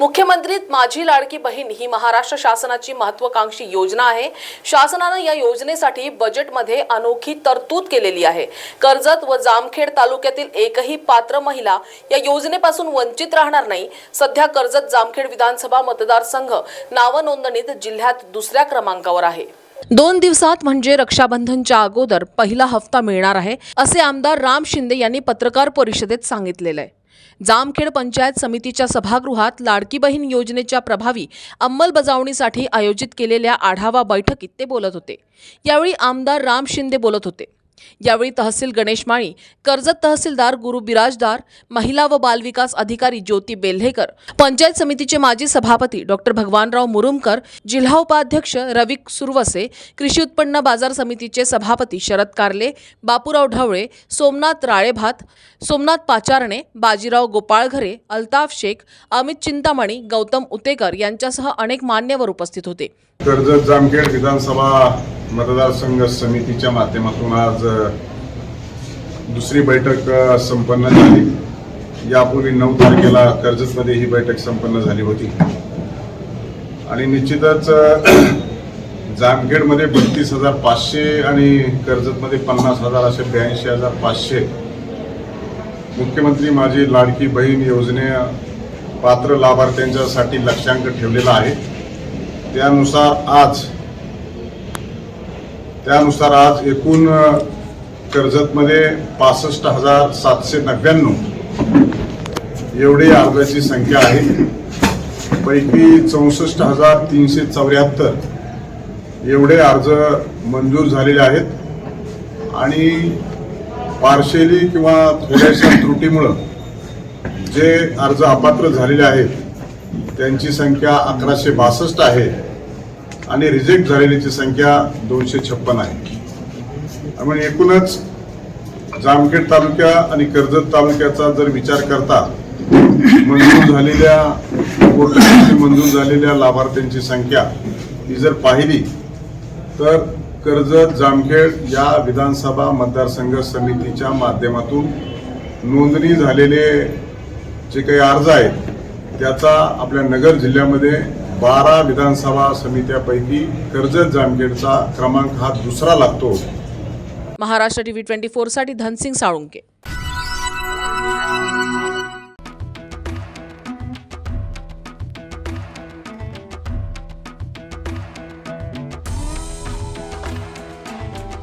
मुख्यमंत्री माझी लाडकी बहीण ही महाराष्ट्र शासनाची महत्वाकांक्षी योजना आहे. शासनानं या योजनेसाठी बजेटमध्ये अनोखी तरतूद केलेली आहे. कर्जत व जामखेड तालुक्यातील एकही पात्र महिला या योजनेपासून वंचित राहणार नाही. सध्या कर्जत जामखेड विधानसभा मतदारसंघ नावनोंदणीत जिल्ह्यात दुसऱ्या क्रमांकावर आहे. दोन दिवसात म्हणजे रक्षाबंधनच्या अगोदर पहिला हप्ता मिळणार आहे असे आमदार राम शिंदे यांनी पत्रकार परिषदेत सांगितलेलं आहे. जामखेड पंचायत समितीच्या सभागृहात लाडकी बहीण योजनेच्या प्रभावी अंमलबजावणीसाठी आयोजित केलेल्या आढावा बैठकीत ते बोलत होते. यावेळी आमदार राम शिंदे बोलत होते. यावेळी तहसील गणेश माळी कर्जत तहसीलदार गुरु बिराजदार महिला व बालविकास अधिकारी ज्योती बेल्हेकर पंचायत समितीचे माजी सभापती डॉक्टर भगवानराव मुरुमकर जिल्हा उपाध्यक्ष रवी सुरवसे कृषी उत्पन्न बाजार समितीचे सभापती शरद कारले बापूराव ढवळे सोमनाथ राळेभात सोमनाथ पाचारणे बाजीराव गोपाळघरे अल्ताफ शेख अमित चिंतामणी गौतम उतेकर यांच्यासह अनेक मान्यवर उपस्थित होते. कर्जत जामखेड विधानसभा मतदारसंघ समितीच्या माध्यमातून आज दुसरी बैठक संपन्न झाली. यापूर्वी नऊ तारखेला कर्जतमध्ये ही बैठक संपन्न झाली होती. आणि निश्चितच जामखेडमध्ये बत्तीस हजार पाचशे आणि कर्जतमध्ये पन्नास हजार असे ब्याऐंशी हजार पाचशे. मुख्यमंत्री माझी लाडकी बहीण योजने पात्र लाभार्थ्यांच्यासाठी लक्ष्यांक ठेवलेला आहे. त्यानुसार आज त्यानुसार आज एकूण कर्जतमध्ये पासष्ट हजार सातशे नव्याण्णव एवढी अर्जाची संख्या आहे. पैकी चौसष्ट हजार तीनशे चौऱ्याहत्तर एवढे अर्ज मंजूर झालेले आहेत. आणि पार्शेली किंवा थोड्याशा त्रुटीमुळं जे अर्ज अपात्र झालेले आहेत त्यांची संख्या अकराशे बासष्ट आहे. आणि रिजेक्ट झालेल्याची संख्या दोनशे छप्पन आहे. त्यामुळे एकूणच जामखेड तालुक्या आणि कर्जत तालुक्याचा जर विचार करता मंजूर झालेल्या कोर्टामध्ये मंजूर झालेल्या लाभार्थ्यांची संख्या ही जर पाहिली तर कर्जत जामखेड या विधानसभा मतदारसंघ समितीच्या माध्यमातून नोंदणी झालेले जे काही अर्ज आहेत त्याचा आपल्या नगर जिल्ह्यामध्ये बारा विधानसभा समित्यापैकी कर्जत जामखेडचा क्रमांक हा दुसरा लागतो. महाराष्ट्र टीव्ही ट्वेंटी फोरसाठी धनसिंग साळुंके.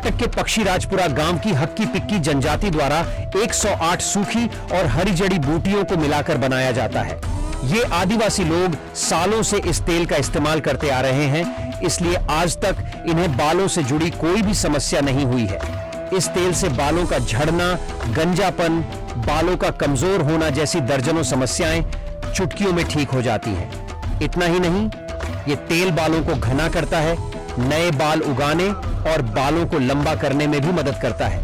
तक के पक्षी राजपुरा गाँव की हक्की पिक्की जनजाति द्वारा 108 सूखी और हरी जड़ी बूटियों को मिलाकर बनाया जाता है। ये आदिवासी लोग सालों से इस तेल का इस्तेमाल करते आ रहे हैं, इसलिए आज तक इन्हें बालों से जुड़ी कोई भी समस्या नहीं हुई है। इस तेल से बालों का झड़ना, गंजापन, बालों का कमज़ोर होना जैसी दर्जनों समस्याएँ चुटकियों में ठीक हो जाती हैं। इतना ही नहीं, ये तेल बालों को घना करता है, नए बाल उगाने और बालों को लंबा करने में भी मदद करता है।